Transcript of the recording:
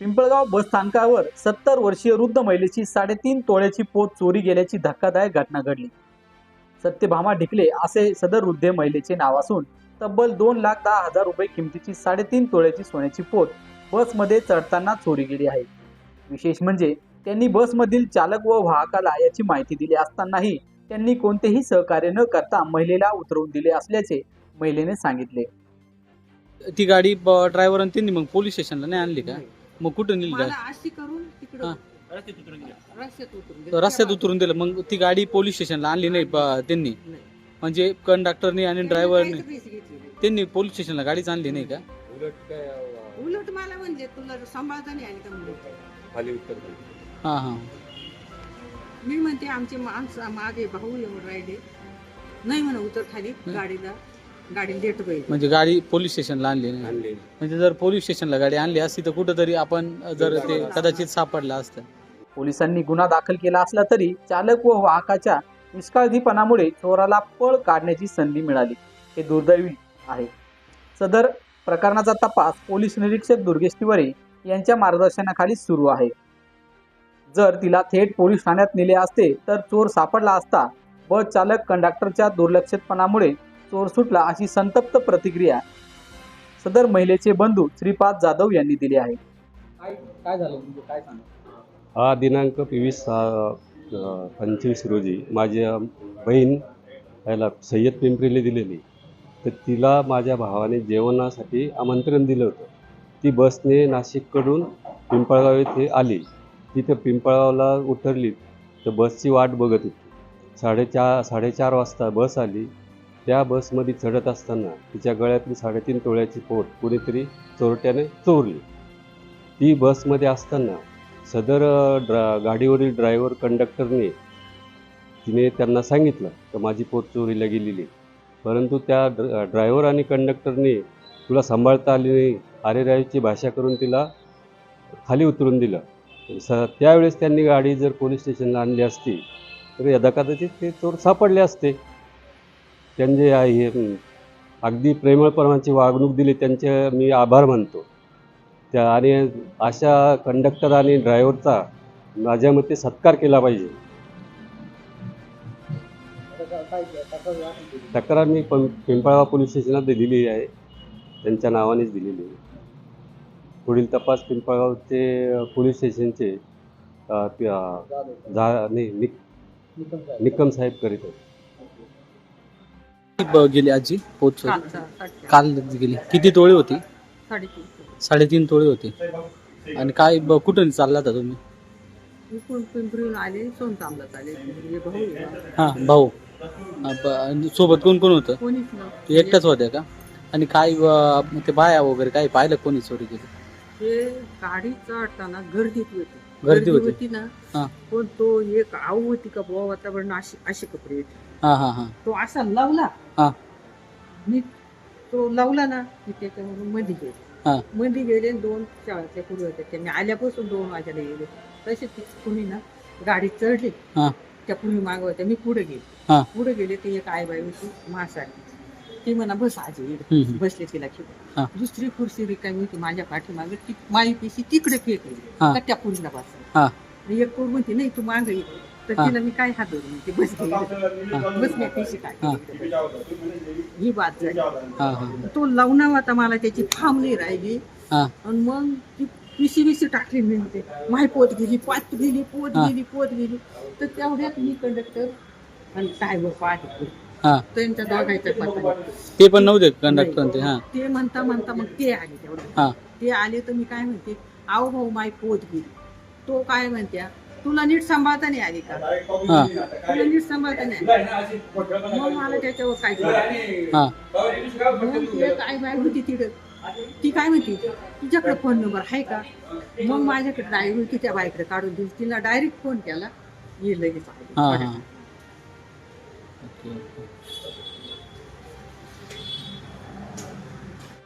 पिंपळगाव बस स्थानकावर सत्तर वर्षीय वृद्ध महिलेची साडेतीन तोळ्याची पोत चोरी गेल्याची धक्कादायक घटना घडली. सत्यभामा ढिकले असे सदर वृद्ध महिलेचे नाव असून तब्बल दोन लाख दहा हजार रुपये किमतीची साडेतीन तोळ्याची सोन्याची पोत बसमध्ये चढताना चोरी गेली आहे. विशेष म्हणजे त्यांनी बसमधील चालक व वाहकाला याची माहिती दिली असतानाही त्यांनी कोणतेही सहकार्य न करता महिलेला उतरवून दिले असल्याचे महिलेने सांगितले. ती गाडी ड्रायव्हर आणि त्यांनी मग पोलीस स्टेशनला नाही आणली का? मग कुठं नेली मला अशी करून तिकडं हा. रस्त्यात उतरून दिलं. रस्त्यात उतरून दिलं. मग ती गाडी पोलीस स्टेशनला आणली नाही ब- त्यांनी? नाही. म्हणजे कंडक्टरनी आणि त्यांनी ड्रायव्हरने? काहीच पैसे घेतले नाही. त्यांनी पोलीस स्टेशनला गाडीच आणली नाही का? उलट मला म्हणजे तुला सांभाळता नाही आली का खाली उतर हा हा. मी म्हणते आमचे माणसं मागे भाऊ येऊन राहिले. नाही म्हणा उतर खाली गाडीला. म्हणजे गाडी पोलीस स्टेशनला आणली नाही. आणले म्हणजे जर पोलीस स्टेशनला गाडी आणली असती तर कुठंतरी आपण जर ते कदाचित सापडलं असतं. पोलिसांनी गुन्हा दाखल केला असला तरी चालक व वाहकाच्या निष्काळजीपणामुळे चोराला पळ काढण्याची संधी मिळाली. हे दुर्दैवी आहे. सदर प्रकरणाचा तपास पोलीस निरीक्षक दुर्गेश तिवारी यांच्या मार्गदर्शनाखाली सुरू आहे. जर तिला थेट पोलीस ठाण्यात नेले असते तर चोर सापडला असता बस चालक कंडक्टरच्या दुर्लक्षितपणामुळे चोर सुटला अशी संतप्त प्रतिक्रिया सदर महिलेचे बंधू श्रीपाद जाधव यांनी दिली आहे. काय काय झालं म्हणजे काय सांगा? हा दिनांक तेवीस सहा पंचवीस रोजी माझ्या बहीण याला सय्यद पिंपरीला दिलेली. तर तिला माझ्या भावाने जेवणासाठी आमंत्रण दिलं होतं. ती बसने नाशिककडून पिंपळगाव येथे आली. तिथं पिंपळगावला उतरली. तर बसची वाट बघत होती. साडेचार साडेचार वाजता बस आली. त्या बसमध्ये चढत असताना तिच्या गळ्यातली साडेतीन तोळ्याची पोट कुणीतरी चोरट्याने चोरली. ती बसमध्ये असताना सदर ड्रा गाडीवरील ड्रायव्हर कंडक्टरने तिने त्यांना सांगितलं तर माझी पोत चोरीला गेलेली. परंतु त्या ड्र ड्रायव्हर आणि कंडक्टरने तुला सांभाळता आली नाही आरेरायची भाषा करून तिला खाली उतरून दिलं. स त्यावेळेस त्यांनी गाडी जर पोलीस स्टेशनला आणली असती तर यदाकदाचित ते चोर सापडले असते. त्यांचे हे अगदी प्रेमळपणाची वागणूक दिली त्यांचे मी आभार मानतो. त्या आणि अशा कंडक्टर आणि ड्रायव्हरचा माझ्या मते सत्कार केला पाहिजे. तक्रार मी पं पिंपळगाव पोलीस स्टेशनात दिलेली आहे. त्यांच्या नावानेच दिलेली आहे. पुढील तपास पिंपळगावचे पोलीस स्टेशनचे जा नाही निक निकम साहेब करीत आहेत. ब- गेली आजी? पोच काल गेली. किती तोळे होती? साडेतीन. तोळे होते. आणि काय ब- कुठून चालला होता तुम्ही? इकडून पिंपरीहून आले सोनतांबलाच आले. हे भाऊ आहे. हा भाऊ. ब- आणि सोबत कोण कोण होतं? कोणीच नव्हतं. ते एकटाच होत्या का? आणि काय ब- ते बाया वगैरे काय पाहिलं कोणी चोरी केली? हे गाडी चढताना गर्दीत होती. गर्दी होती. ना. हा. पण तो एक आऊ होती का बुवा वातावरण अशी असे कपडे होते. हा हा हा तो असा लावला हा. मी तो लावला ना मी त्याच्यामधून मध्ये हा. गेले मध्ये गेले आणि दोन शाळेतल्या पुढे होत्या त्या मी आल्यापासून दोन वाजायला गेले तसे ती कुणी ना गाडी चढली हा. त्या पुढे माग होत्या मी पुढे गेले. पुढे गेले ती एक आई बाई होती मासाठी ती म्हणा बस आजी इकडे." हम्म, हम्म. बसले तिला हा. खेळ दुसरी खुर्ची रिकामी होती माझ्या पाठीमागे ती माई पिशी तिकडे फेकली. का त्या पुरीला बस. एक पोर म्हणते नाही तू माग ये तर हा. तिला मी काय हात धरून म्हणते बस घे इकडे. बस मी पिशी हा. काय ही बात झाली. हा हा. तो लावणा होता मला त्याची फाम नाही राहिली. हा. आणि मग ती पिशी बिशी टाकली मी म्हणते माय पोत गेली पात गेली पोत हा. गेली पोत गेली. तर तेवढ्यात मी कंडक्टर आणि आहे हा. त्यांच्या पत्ता ते पण नव्हते कंडक्टर ते हा. ते म्हणता म्हणता मग ते आले तेवढं हा. ते आले तर मी काय म्हणते आहो भाऊ माय पोत गेली. तो काय म्हणत्या तुला नीट सांभाळता नाही आली का? हा. तुला नीट सांभाळता नाही आली. मग मला त्याच्यावर काय केलं हा. मग ते काय बाय होती तिकडं ती काय म्हणते? तुझ्याकडे फोन नंबर आहे का? मग माझ्याकडे डायरी होती त्या बाईकडे काढून दिली. तिला डायरेक्ट फोन केला. ये लगेच आली. हा ओके ओके.